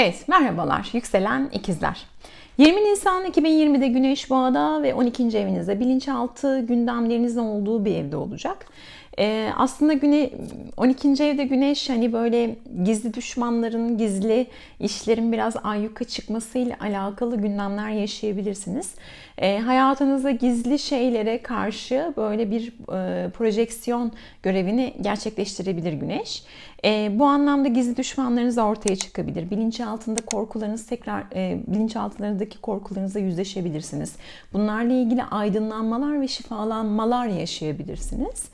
Evet, merhabalar. Yükselen ikizler. 20 Nisan 2020'de Güneş Boğa'da ve 12. evinizde bilinçaltı gündemlerinizin olduğu bir evde olacak. Ee, aslında güne 12. evde Güneş hani böyle gizli düşmanların, gizli işlerin biraz ayyuka çıkmasıyla alakalı gündemler yaşayabilirsiniz. Ee, hayatınızda gizli şeylere karşı böyle bir e, projeksiyon görevini gerçekleştirebilir Güneş. E, bu anlamda gizli düşmanlarınız ortaya çıkabilir. Bilinçaltında korkularınız tekrar, e, bilinçaltlarındaki korkularınızla yüzleşebilirsiniz. Bunlarla ilgili aydınlanmalar ve şifalanmalar yaşayabilirsiniz.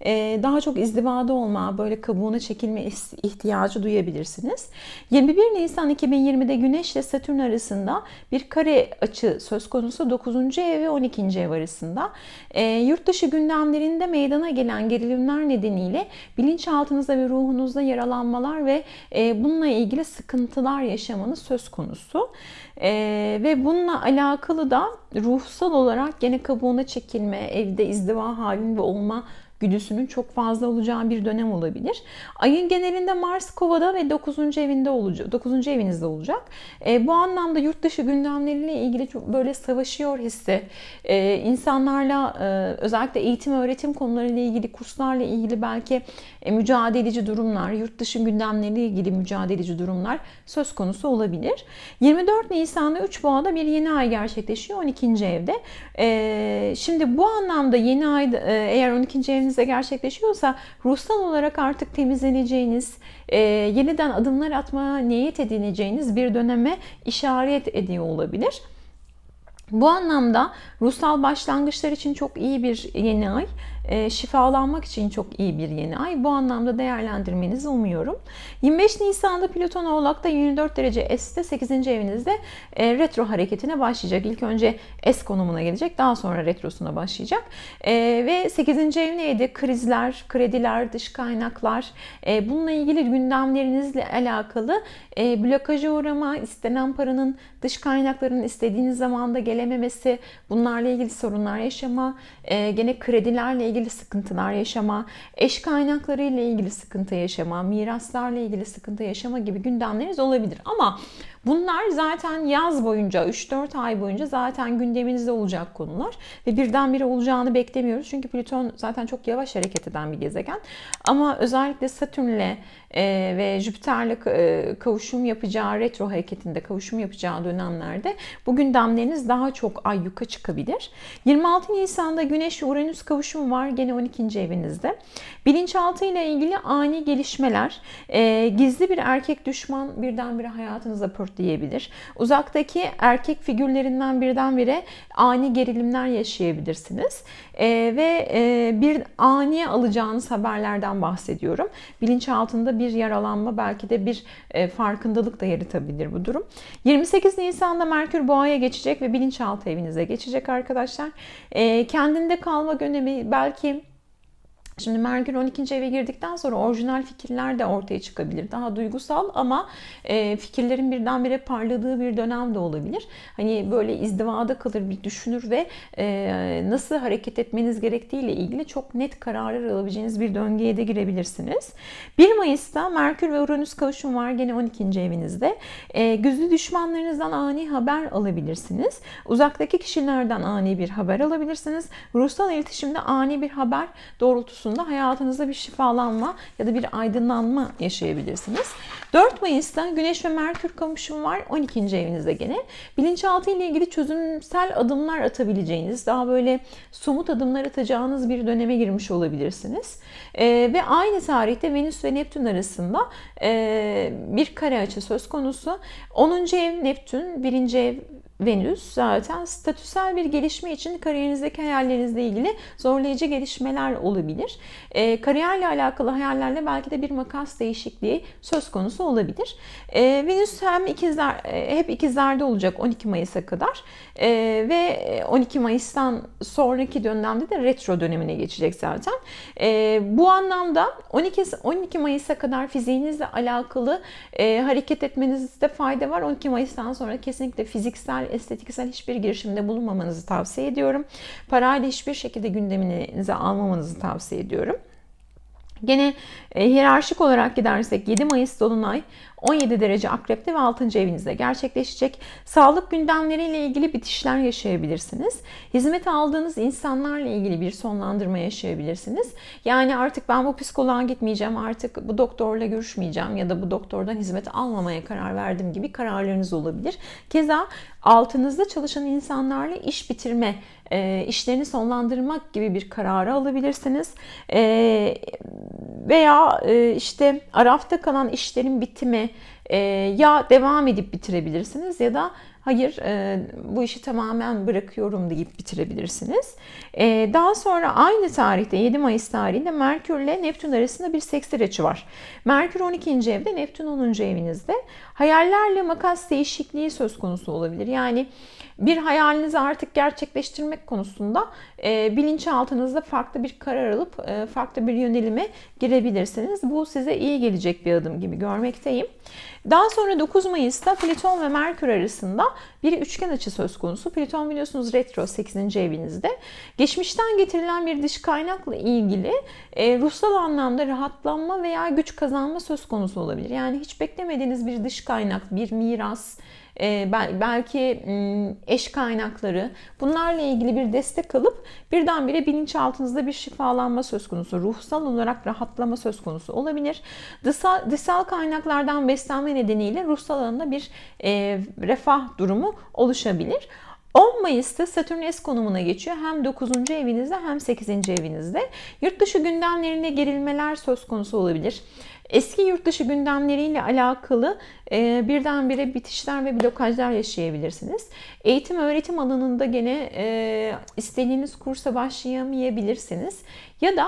E, daha çok izdivada olma, böyle kabuğuna çekilme ihtiyacı duyabilirsiniz. 21 Nisan 2020'de Güneş ile Satürn arasında bir kare açı söz konusu 9. ev ve 12. ev arasında. E, yurt dışı gündemlerinde meydana gelen gerilimler nedeniyle bilinçaltınızda ve ruhunuzda yaralanmalar ve e, bununla ilgili sıkıntılar yaşamanız söz konusu. E, ve bununla alakalı da ruhsal olarak gene kabuğuna çekilme, evde izdiva halinde olma güdüsünün çok fazla olacağı bir dönem olabilir. Ayın genelinde Mars Kova'da ve 9. evinde olacak. 9. evinizde olacak. E, bu anlamda yurt dışı gündemleriyle ilgili çok böyle savaşıyor hissi. E, insanlarla e, özellikle eğitim öğretim konularıyla ilgili kurslarla ilgili belki e, mücadeleci durumlar, yurt dışı gündemleriyle ilgili mücadeleci durumlar söz konusu olabilir. 24 Nisan'da 3 Boğa'da bir yeni ay gerçekleşiyor 12. evde. E, şimdi bu anlamda yeni ay e, eğer 12. evin hayallerinize gerçekleşiyorsa ruhsal olarak artık temizleneceğiniz, e, yeniden adımlar atmaya niyet edineceğiniz bir döneme işaret ediyor olabilir. Bu anlamda ruhsal başlangıçlar için çok iyi bir yeni ay e, şifalanmak için çok iyi bir yeni ay. Bu anlamda değerlendirmenizi umuyorum. 25 Nisan'da Plüton Oğlak'ta 24 derece S'te 8. evinizde e, retro hareketine başlayacak. İlk önce S konumuna gelecek. Daha sonra retrosuna başlayacak. E, ve 8. ev neydi? Krizler, krediler, dış kaynaklar. E, bununla ilgili gündemlerinizle alakalı e, blokaja uğrama, istenen paranın dış kaynakların istediğiniz zamanda gelememesi, bunlarla ilgili sorunlar yaşama, e, gene kredilerle ilgili ilgili sıkıntılar yaşama, eş kaynakları ile ilgili sıkıntı yaşama, miraslarla ilgili sıkıntı yaşama gibi gündemleriniz olabilir. Ama Bunlar zaten yaz boyunca 3-4 ay boyunca zaten gündeminizde olacak konular ve birdenbire olacağını beklemiyoruz. Çünkü Plüton zaten çok yavaş hareket eden bir gezegen. Ama özellikle Satürn'le e, ve Jüpiter'le e, kavuşum yapacağı retro hareketinde kavuşum yapacağı dönemlerde bu gündemleriniz daha çok ay yuka çıkabilir. 26 Nisan'da Güneş Uranüs kavuşumu var gene 12. evinizde. Bilinçaltı ile ilgili ani gelişmeler, e, gizli bir erkek düşman birdenbire hayatınıza pört diyebilir. Uzaktaki erkek figürlerinden birdenbire ani gerilimler yaşayabilirsiniz. E, ve e, bir ani alacağınız haberlerden bahsediyorum. Bilinçaltında bir yaralanma belki de bir e, farkındalık da yaratabilir bu durum. 28 Nisan'da Merkür Boğa'ya geçecek ve bilinçaltı evinize geçecek arkadaşlar. E, kendinde kalma dönemi belki Şimdi Merkür 12. eve girdikten sonra orijinal fikirler de ortaya çıkabilir. Daha duygusal ama e, fikirlerin birdenbire parladığı bir dönem de olabilir. Hani böyle izdivada kalır bir düşünür ve e, nasıl hareket etmeniz gerektiği ile ilgili çok net kararlar alabileceğiniz bir döngüye de girebilirsiniz. 1 Mayıs'ta Merkür ve Uranüs kavuşum var gene 12. evinizde. E, güzlü düşmanlarınızdan ani haber alabilirsiniz. Uzaktaki kişilerden ani bir haber alabilirsiniz. Ruhsal iletişimde ani bir haber doğrultusunda konusunda hayatınızda bir şifalanma ya da bir aydınlanma yaşayabilirsiniz. 4 Mayıs'ta Güneş ve Merkür kavuşum var 12. evinizde gene. Bilinçaltı ile ilgili çözümsel adımlar atabileceğiniz, daha böyle somut adımlar atacağınız bir döneme girmiş olabilirsiniz. Ee, ve aynı tarihte Venüs ve Neptün arasında e, bir kare açı söz konusu. 10. ev Neptün, 1. ev Venüs zaten statüsel bir gelişme için kariyerinizdeki hayallerinizle ilgili zorlayıcı gelişmeler olabilir. E, kariyerle alakalı hayallerle belki de bir makas değişikliği söz konusu olabilir. E, Venüs hem ikizler e, hep ikizlerde olacak 12 Mayıs'a kadar e, ve 12 Mayıs'tan sonraki dönemde de retro dönemine geçecek zaten. E, bu anlamda 12 12 Mayıs'a kadar fiziğinizle alakalı e, hareket etmenizde fayda var. 12 Mayıs'tan sonra kesinlikle fiziksel estetiksel hiçbir girişimde bulunmamanızı tavsiye ediyorum. Parayla hiçbir şekilde gündeminize almamanızı tavsiye ediyorum. Gene e, hiyerarşik olarak gidersek 7 Mayıs Dolunay 17 derece akrepte ve 6. evinizde gerçekleşecek. Sağlık gündemleriyle ilgili bitişler yaşayabilirsiniz. Hizmet aldığınız insanlarla ilgili bir sonlandırma yaşayabilirsiniz. Yani artık ben bu psikoloğa gitmeyeceğim, artık bu doktorla görüşmeyeceğim ya da bu doktordan hizmet almamaya karar verdim gibi kararlarınız olabilir. Keza altınızda çalışan insanlarla iş bitirme, e, işlerini sonlandırmak gibi bir kararı alabilirsiniz. E, veya e, işte arafta kalan işlerin bitimi ya devam edip bitirebilirsiniz ya da hayır e, bu işi tamamen bırakıyorum deyip bitirebilirsiniz. E, daha sonra aynı tarihte 7 Mayıs tarihinde Merkür ile Neptün arasında bir sekstil açı var. Merkür 12. evde, Neptün 10. evinizde. Hayallerle makas değişikliği söz konusu olabilir. Yani bir hayalinizi artık gerçekleştirmek konusunda e, bilinçaltınızda farklı bir karar alıp e, farklı bir yönelime girebilirsiniz. Bu size iyi gelecek bir adım gibi görmekteyim. Daha sonra 9 Mayıs'ta Plüton ve Merkür arasında bir üçgen açı söz konusu. Plüton biliyorsunuz retro 8. evinizde. Geçmişten getirilen bir dış kaynakla ilgili e, ruhsal anlamda rahatlanma veya güç kazanma söz konusu olabilir. Yani hiç beklemediğiniz bir dış kaynak, bir miras, belki eş kaynakları bunlarla ilgili bir destek alıp birdenbire bilinçaltınızda bir şifalanma söz konusu, ruhsal olarak rahatlama söz konusu olabilir. Dışsal, dışsal kaynaklardan beslenme nedeniyle ruhsal alanda bir e, refah durumu oluşabilir. 10 Mayıs'ta Satürn S konumuna geçiyor. Hem 9. evinizde hem 8. evinizde. Yurt dışı gündemlerinde gerilmeler söz konusu olabilir. Eski yurt dışı gündemleriyle alakalı e, birdenbire bitişler ve blokajlar yaşayabilirsiniz. Eğitim öğretim alanında gene e, istediğiniz kursa başlayamayabilirsiniz. Ya da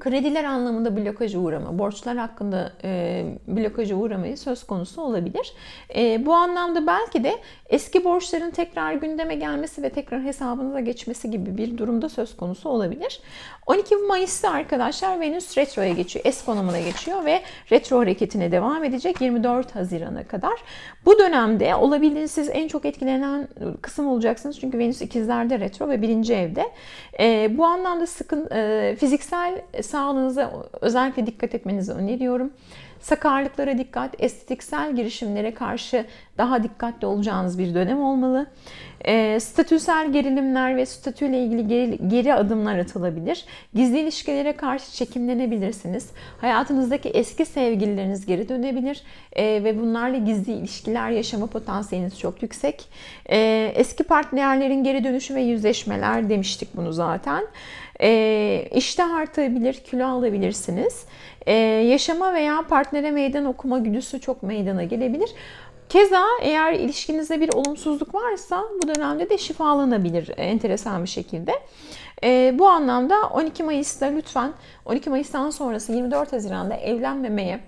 krediler anlamında blokaja uğrama, borçlar hakkında e, blokaja uğramayı söz konusu olabilir. E, bu anlamda belki de eski borçların tekrar gündeme gelmesi ve tekrar hesabınıza geçmesi gibi bir durumda söz konusu olabilir. 12 Mayıs'ta arkadaşlar Venüs retroya geçiyor, S konumuna geçiyor ve retro hareketine devam edecek 24 Haziran'a kadar. Bu dönemde olabildiğiniz siz en çok etkilenen kısım olacaksınız çünkü Venüs ikizlerde retro ve birinci evde. E, bu anlamda sıkın e, fiziksel sağlığınıza özellikle dikkat etmenizi öneriyorum. Sakarlıklara dikkat, estetiksel girişimlere karşı daha dikkatli olacağınız bir dönem olmalı. E, statüsel gerilimler ve statüyle ilgili geri, geri adımlar atılabilir. Gizli ilişkilere karşı çekimlenebilirsiniz. Hayatınızdaki eski sevgilileriniz geri dönebilir e, ve bunlarla gizli ilişkiler yaşama potansiyeliniz çok yüksek. E, eski partnerlerin geri dönüşü ve yüzleşmeler demiştik bunu zaten. E, iştah artabilir, kilo alabilirsiniz. E, yaşama veya partnere meydan okuma güdüsü çok meydana gelebilir. Keza eğer ilişkinizde bir olumsuzluk varsa bu dönemde de şifalanabilir enteresan bir şekilde. E, bu anlamda 12 Mayıs'ta lütfen 12 Mayıs'tan sonrası 24 Haziran'da evlenmemeye,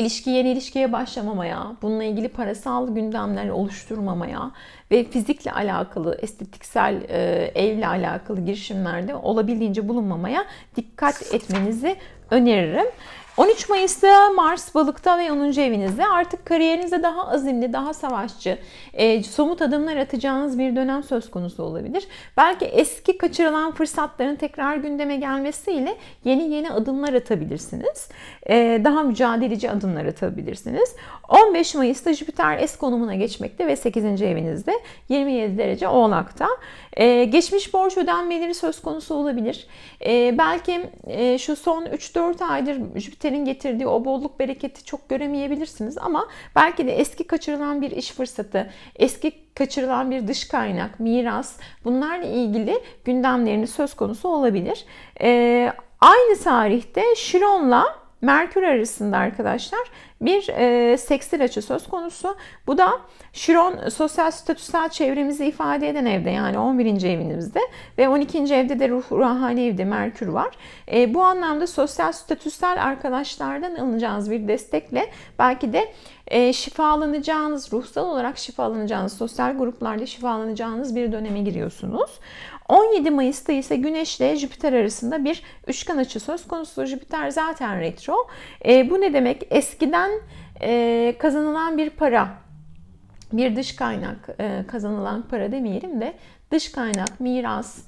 ilişki yeni ilişkiye başlamamaya, bununla ilgili parasal gündemler oluşturmamaya ve fizikle alakalı, estetiksel, e, evle alakalı girişimlerde olabildiğince bulunmamaya dikkat etmenizi öneririm. 13 Mayıs'ta Mars balıkta ve 10. evinizde artık kariyerinizde daha azimli, daha savaşçı, e, somut adımlar atacağınız bir dönem söz konusu olabilir. Belki eski kaçırılan fırsatların tekrar gündeme gelmesiyle yeni yeni adımlar atabilirsiniz. E, daha mücadeleci adımlar atabilirsiniz. 15 Mayıs'ta Jüpiter S konumuna geçmekte ve 8. evinizde 27 derece Oğlak'ta. E, geçmiş borç ödenmeleri söz konusu olabilir. E, belki e, şu son 3-4 aydır Jüpiter'in getirdiği o bolluk bereketi çok göremeyebilirsiniz ama belki de eski kaçırılan bir iş fırsatı, eski kaçırılan bir dış kaynak, miras bunlarla ilgili gündemleriniz söz konusu olabilir. E, aynı tarihte Şiron'la Merkür arasında arkadaşlar bir e, sekstil açı söz konusu. Bu da Şiron sosyal statüsel çevremizi ifade eden evde yani 11. evinizde ve 12. evde de ruh ruhani evde Merkür var. E, bu anlamda sosyal statüsel arkadaşlardan alacağınız bir destekle belki de e, şifalanacağınız, ruhsal olarak şifalanacağınız, sosyal gruplarda şifalanacağınız bir döneme giriyorsunuz. 17 Mayıs'ta ise Güneş ile Jüpiter arasında bir üçgen açı söz konusu. Jüpiter zaten retro. E, bu ne demek? Eskiden e, kazanılan bir para, bir dış kaynak e, kazanılan para demeyelim de dış kaynak, miras,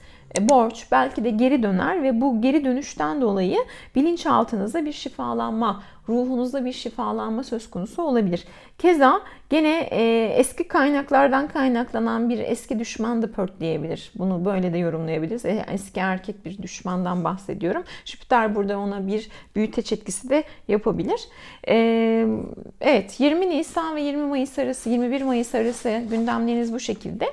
borç belki de geri döner ve bu geri dönüşten dolayı bilinçaltınızda bir şifalanma, ruhunuzda bir şifalanma söz konusu olabilir. Keza gene e, eski kaynaklardan kaynaklanan bir eski düşman da pörtleyebilir. Bunu böyle de yorumlayabiliriz. E, eski erkek bir düşmandan bahsediyorum. Jüpiter burada ona bir büyüteç etkisi de yapabilir. E, evet 20 Nisan ve 20 Mayıs arası, 21 Mayıs arası gündemleriniz bu şekilde.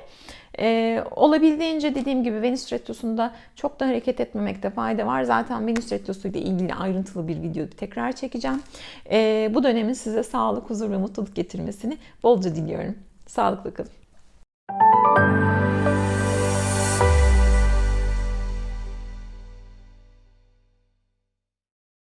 Ee, olabildiğince dediğim gibi Venüs Retrosu'nda çok da hareket etmemekte fayda var. Zaten Venüs Retrosu ile ilgili ayrıntılı bir video tekrar çekeceğim. Ee, bu dönemin size sağlık, huzur ve mutluluk getirmesini bolca diliyorum. Sağlıklı kalın.